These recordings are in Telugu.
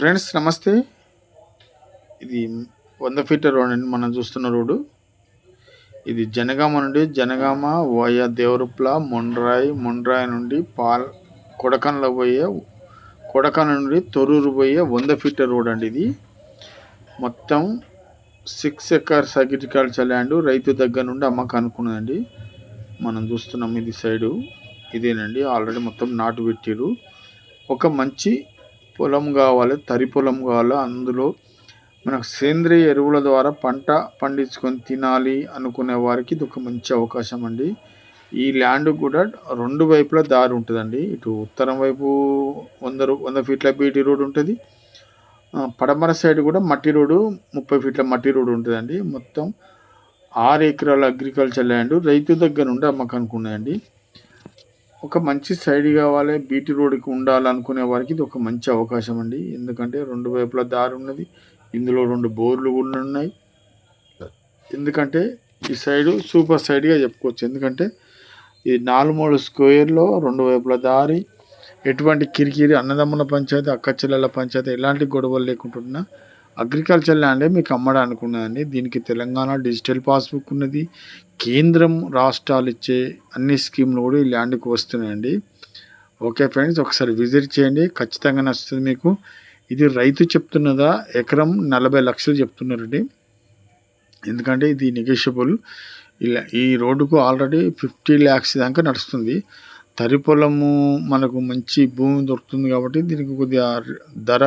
ఫ్రెండ్స్ నమస్తే. ఇది వంద ఫీటర్ రోడ్ అండి మనం చూస్తున్న రోడ్డు. ఇది జనగామ నుండి జనగామ వయా దేవరుప్ల మొండ్రాయి మొండ్రాయి నుండి పాల్ కొడకన్లో పోయే కొడకన నుండి తొరూరు పోయే వంద ఫీటర్ రోడ్ అండి ఇది. మొత్తం సిక్స్ ఎకర్స్ అగ్రికల్చర్ ల్యాండ్ రైతు దగ్గర నుండి అమ్మకం అనుకున్నదండి. మనం చూస్తున్నాం ఇది సైడు. ఇదేనండి ఆల్రెడీ మొత్తం నాటు పెట్టారు ఒక మంచి పొలం కావాలి తరి పొలం కావాలి అందులో మనకు సేంద్రియ ఎరువుల ద్వారా పంట పండించుకొని తినాలి అనుకునే వారికి ఇది ఒక మంచి అవకాశం అండి. ఈ ల్యాండ్ కూడా రెండు వైపులా దారి ఉంటుందండి. ఇటు ఉత్తరం వైపు వంద వంద ఫీట్ల బీటీ రోడ్ ఉంటుంది. పడమర సైడ్ కూడా మట్టి రోడ్డు ముప్పై ఫీట్ల మట్టి రోడ్డు ఉంటుందండి. మొత్తం ఆరు ఎకరాల అగ్రికల్చర్ ల్యాండ్ రైతు దగ్గర నుండి అమ్మకానికి ఉన్నాయండి. ఒక మంచి సైడ్ కావాలి బీటీ రోడ్కి ఉండాలనుకునే వారికి ఇది ఒక మంచి అవకాశం అండి. ఎందుకంటే రెండు వైపుల దారి ఉన్నది ఇందులో రెండు బోర్లు కూడా ఉన్నాయి. ఎందుకంటే ఈ సైడు సూపర్ సైడ్గా చెప్పుకోవచ్చు. ఎందుకంటే ఈ నాలుగు మూడు స్క్వేర్లో రెండు వైపుల దారి ఎటువంటి కిరికిరి అన్నదమ్ముల పంచాయతీ అక్క చెల్లెల పంచాయతీ ఎలాంటి గొడవలు లేకుంటున్నా అగ్రికల్చర్ ల్యాండే మీకు అమ్మడానికి ఉన్నదండి దీనికి తెలంగాణ డిజిటల్ పాస్బుక్ ఉన్నది కేంద్రం రాష్ట్రాలు ఇచ్చే అన్ని స్కీమ్లు కూడా ఈ ల్యాండ్కి వస్తున్నాయండి. ఓకే ఫ్రెండ్స్ ఒకసారి విజిట్ చేయండి. ఖచ్చితంగా నచ్చుతుంది మీకు. ఇది రైతు చెప్తున్నదా? ఎకరం నలభై లక్షలు చెప్తున్నారండి. ఎందుకంటే ఇది నెగోషియబుల్. ఇలా ఈ రోడ్డుకు ఆల్రెడీ ఫిఫ్టీ ల్యాక్స్ దాకా నడుస్తుంది. తరి పొలము మనకు మంచి భూమి దొరుకుతుంది కాబట్టి దీనికి కొద్దిగా ధర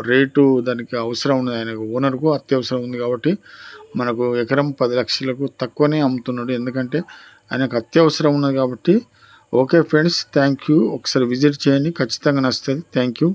రేటు దానికి అవసరం ఉంది ఆయనకు ఓనర్కు అత్యవసరం ఉంది కాబట్టి మనకు ఎకరం పది లక్షలకు తక్కువనే అమ్ముతున్నాడు. ఎందుకంటే ఆయనకు అత్యవసరం ఉన్నది కాబట్టి ఓకే ఫ్రెండ్స్ థ్యాంక్ యూ ఒకసారి విజిట్ చేయండి. ఖచ్చితంగా నచ్చుతుంది. Thank you